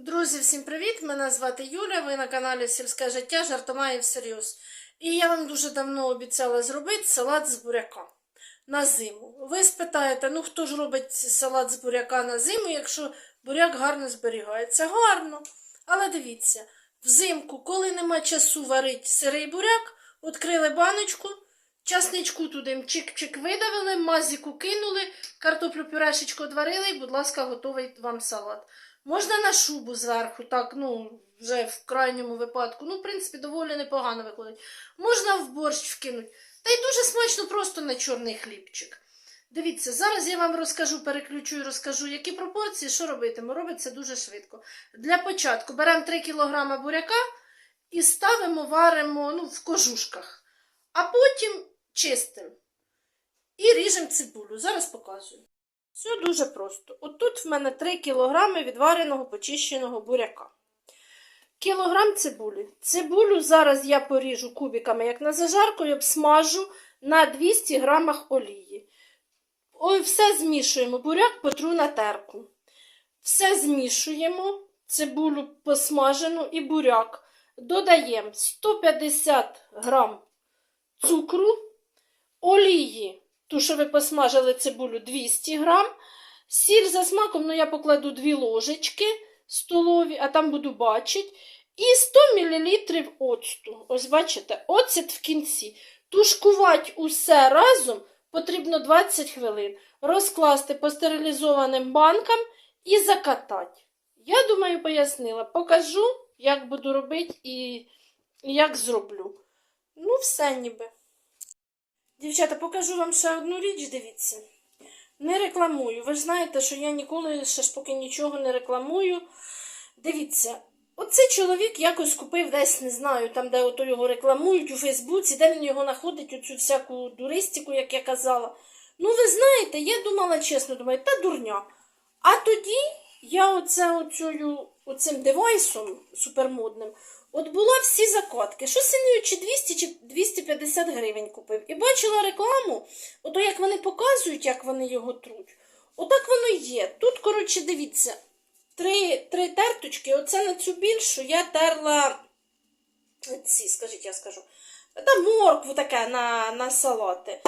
Друзі, всім привіт! Мене звати Юля. Ви на каналі Сільське життя жартома і всерйоз. І я вам дуже давно обіцяла зробити салат з буряка на зиму. Ви спитаєте, ну хто ж робить салат з буряка на зиму, якщо буряк гарно зберігається? Гарно. Але дивіться, взимку, коли нема часу варити сирий буряк, відкрили баночку, часничку туди чик-чик видавили, мазіку кинули, картоплю пюрешечку одварили і, будь ласка, готовий вам салат. Можна на шубу зверху, так, ну, вже в крайньому випадку. Ну, в принципі, доволі непогано виходить. Можна в борщ вкинути. Та й дуже смачно просто на чорний хлібчик. Дивіться, зараз я вам розкажу, переключу і розкажу, які пропорції, що робитиму. Робиться дуже швидко. Для початку беремо 3 кг буряка і ставимо, варимо ну, в кожушках. А потім чистимо. І ріжемо цибулю. Зараз показую. Все дуже просто. От тут в мене 3 кг відвареного почищеного буряка. Кілограм цибулі. Цибулю зараз я поріжу кубиками, як на зажарку, і обсмажу на 200 грамах олії. Ой, все змішуємо. Буряк потру на терку. Все змішуємо, цибулю посмажену і буряк. Додаємо 150 грам цукру, олії, ту, що ви посмажили цибулю 200 грам, сіль за смаком, ну я покладу 2 ложечки столові, а там буду бачити. І 100 мл оцту. Ось бачите, оцет в кінці. Тушкувати усе разом потрібно 20 хвилин. Розкласти по стерилізованим банкам і закатати. Я думаю, пояснила. Покажу, як буду робити і як зроблю. Ну, все ніби. Дівчата, покажу вам ще одну річ, дивіться. Не рекламую. Ви ж знаєте, що я ніколи ще ж поки нічого не рекламую. Дивіться, оцей чоловік якось купив десь, не знаю, там, де ото його рекламують у Фейсбуці, де він його знаходить, оцю всяку дуристику, як я казала. Ну, ви знаєте, я думала, чесно, думаю, та дурня. А тоді я оце, оцею, оцим девайсом супермодним от була всі закладки. Що синію, чи 200, чи 250 гривень купив. І бачила рекламу, ото як вони показують, як вони його труть. Отак воно є. Тут, коротше, дивіться, три, три терточки. Оце на цю більшу я терла ці, скажіть, я скажу. Та моркву таке на, на салати.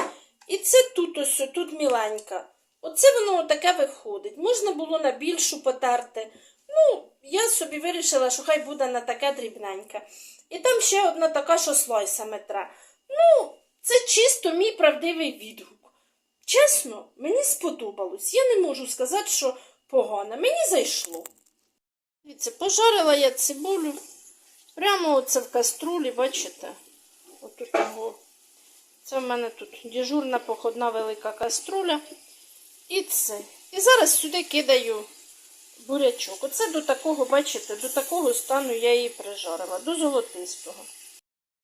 І це тут ось, тут міленька. Оце воно таке виходить. Можна було на більшу потерти. Ну, я собі вирішила, що хай буде на таке дрібненьке. І там ще одна така, що слойсами тре. Ну, це чисто мій правдивий відгук. Чесно, мені сподобалось. Я не можу сказати, що погано. Мені зайшло. Дивіться, пожарила я цибулю. Прямо оце в каструлі, бачите? Отут його. Це в мене тут дежурна походна велика каструля. І це. І зараз сюди кидаю бурячок. Оце до такого, бачите, до такого стану я її прижарила, до золотистого.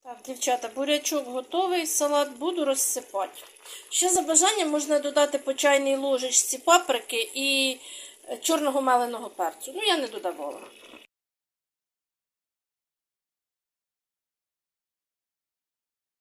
Так, дівчата, бурячок готовий, салат буду розсипати. Ще за бажанням можна додати по чайній ложечці паприки і е, чорного меленого перцю. Ну, я не додавала.